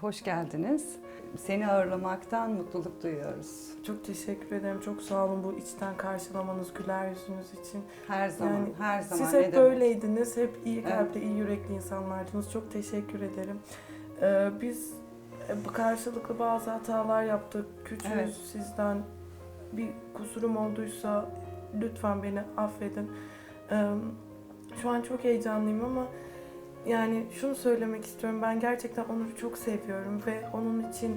hoş geldiniz. Seni ağırlamaktan mutluluk duyuyoruz. Çok teşekkür ederim. Çok sağ olun bu içten karşılamanız, güler yüzünüz için. Her zaman, Yani her zaman. Siz hep böyleydiniz. Hep iyi kalpli, iyi yürekli insanlardınız. Çok teşekkür ederim. Ee, biz e, karşılıklı bazı hatalar yaptık. Küçüğüz Evet. sizden. Bir kusurum olduysa lütfen beni affedin. Ee, şu an çok heyecanlıyım ama yani şunu söylemek istiyorum. Ben gerçekten Onur'u çok seviyorum ve onun için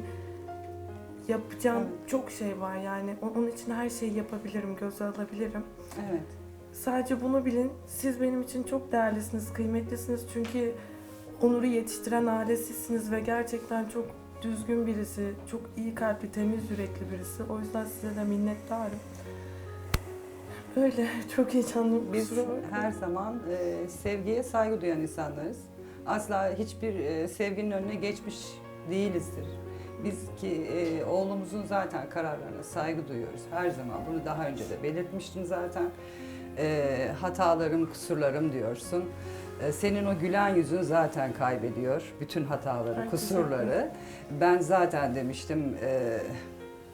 yapacağım Evet. çok şey var yani. Onun için her şeyi yapabilirim, göze alabilirim. Evet. Sadece bunu bilin. Siz benim için çok değerlisiniz, kıymetlisiniz. Çünkü Onur'u yetiştiren aile sizsiniz ve gerçekten çok düzgün birisi, çok iyi kalpli, temiz yürekli birisi. O yüzden size de minnettarım. Öyle, çok heyecanlıyım. Biz her zaman e, sevgiye saygı duyan insanlarız. Asla hiçbir e, sevginin önüne geçmiş değilizdir. Biz ki e, oğlumuzun zaten kararlarına saygı duyuyoruz her zaman. Bunu daha önce de belirtmiştim zaten. E, hatalarım, kusurlarım diyorsun. E, senin o gülen yüzün zaten kaybediyor bütün hataları, kusurları. Ben zaten demiştim e,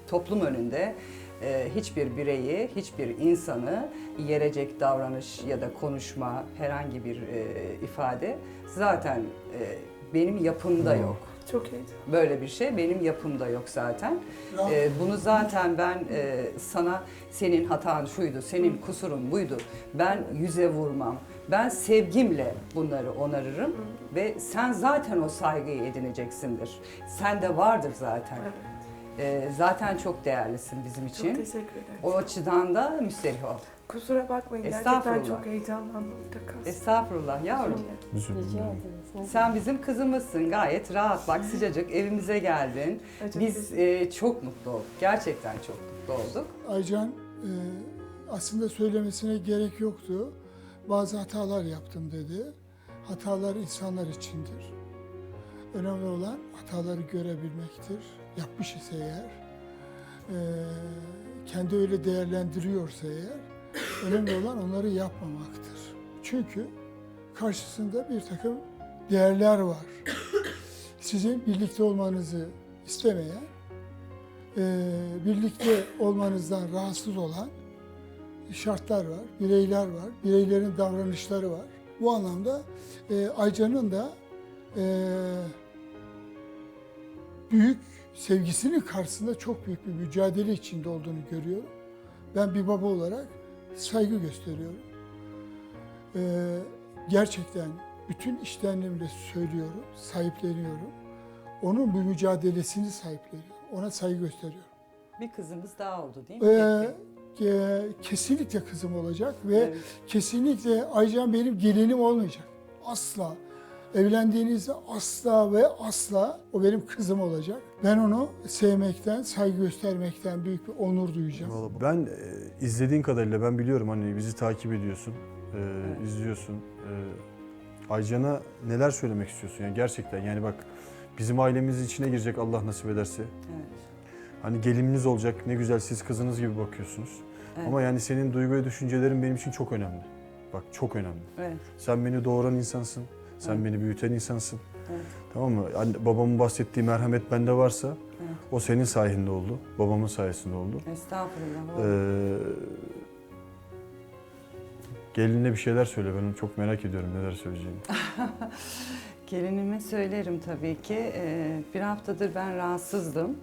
toplum önünde hiçbir bireyi, hiçbir insanı yerecek davranış ya da konuşma, herhangi bir e, ifade zaten e, benim yapımda Hmm. yok. Çok heyecanlıyım. Böyle bir şey benim yapımda yok zaten. E, bunu zaten ben e, sana senin hatan şuydu, senin kusurun buydu. Ben yüze vurmam. Ben sevgimle bunları onarırım ve sen zaten o saygıyı edineceksindir. Sende vardır zaten. Evet, E, zaten çok değerlisin bizim çok için. teşekkür ederim. O açıdan da müsterih ol. Kusura bakmayın, gerçekten Estağfurullah. çok heyecanlandım. Estağfurullah yavrum. Üzüldüm. Rica ederiz. Sen bizim kızımızsın. Gayet rahat. Bak sıcacık evimize geldin. Ay, çok Biz e, çok mutlu olduk. Gerçekten çok mutlu olduk. Aycan e, aslında söylemesine gerek yoktu. Bazı hatalar yaptım dedi. Hatalar insanlar içindir. Önemli olan hataları görebilmektir. Yapmış ise eğer, e, kendi öyle değerlendiriyorsa eğer, önemli olan onları yapmamaktır. Çünkü karşısında bir takım değerler var. Sizin birlikte olmanızı istemeyen, e, birlikte olmanızdan rahatsız olan şartlar var, bireyler var, bireylerin davranışları var. Bu anlamda e, Aycan'ın da e, büyük sevgisinin karşısında çok büyük bir mücadele içinde olduğunu görüyorum. Ben bir baba olarak saygı gösteriyorum. E, gerçekten bütün iştenliğimle söylüyorum, sahipleniyorum. Onun bu mücadelesini sahipleniyorum. Ona saygı gösteriyorum. Bir kızımız daha oldu değil mi? Ee, e, kesinlikle kızım olacak ve Evet. kesinlikle Aycan benim gelinim olmayacak. Asla. Evlendiğinizde asla ve asla o benim kızım olacak. Ben onu sevmekten, saygı göstermekten büyük bir onur duyacağım. Vallahi ben e, izlediğin kadarıyla ben biliyorum hani bizi takip ediyorsun, e, izliyorsun. E, Aycan'a neler söylemek istiyorsun yani gerçekten yani bak bizim ailemizin içine girecek Allah nasip ederse. Evet. Hani gelininiz olacak ne güzel siz kızınız gibi bakıyorsunuz. Evet. Ama yani senin duygu ve düşüncelerin benim için çok önemli. Bak çok önemli. Evet. Sen beni doğuran insansın. Sen Evet. beni büyüten insansın. Evet. Tamam mı? Anne, babamın bahsettiği merhamet bende varsa Evet. o senin sayende oldu. Babamın sayesinde oldu. Estağfurullah. Ee, gelinine bir şeyler söyle. Ben çok merak ediyorum neler söyleyeceğini. Gelinime söylerim tabii ki. Ee, bir haftadır ben rahatsızdım.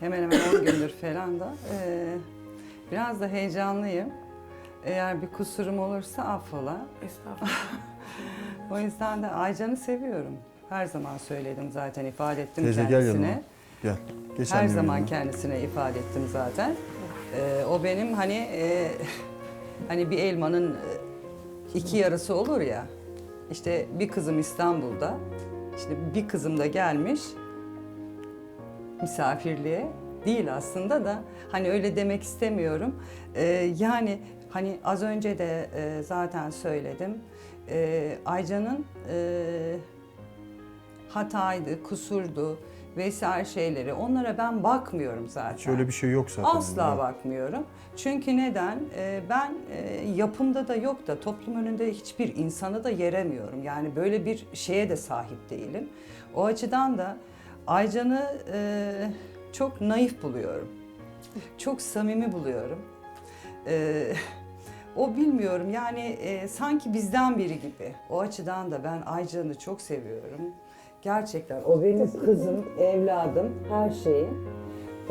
Hemen hemen 10 gündür falan da. Ee, biraz da heyecanlıyım. Eğer bir kusurum olursa affola. Estağfurullah. O yüzden de Aycan'ı seviyorum. Her zaman söyledim zaten ifade ettim Teyze gel kendisine. yanıma. Gel. Geç Her annemin zaman yanına. kendisine ifade ettim zaten. Ee, o benim hani e, hani bir elmanın e, iki yarısı olur ya. İşte bir kızım İstanbul'da. işte bir kızım da gelmiş misafirliğe. Değil aslında da hani öyle demek istemiyorum. Ee, yani hani az önce de e, zaten söyledim. Ee, Aycan'ın e, hataydı, kusurdu vesaire şeyleri. Onlara ben bakmıyorum zaten. Hiç öyle bir şey yok zaten. Asla Yok. bakmıyorum. Çünkü neden? Ee, ben e, yapımda da yok da toplum önünde hiçbir insanı da yeremiyorum. Yani böyle bir şeye de sahip değilim. O açıdan da Aycan'ı e, çok naif buluyorum. Çok samimi buluyorum. E, o bilmiyorum yani e, sanki bizden biri gibi. O açıdan da ben Aycan'ı çok seviyorum. Gerçekten o benim kızım, evladım, her şeyim.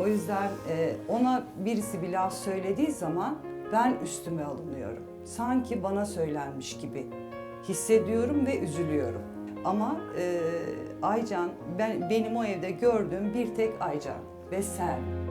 O yüzden e, ona birisi bir laf söylediği zaman ben üstüme alınıyorum. Sanki bana söylenmiş gibi hissediyorum ve üzülüyorum. Ama e, Aycan, ben benim o evde gördüğüm bir tek Aycan ve sen.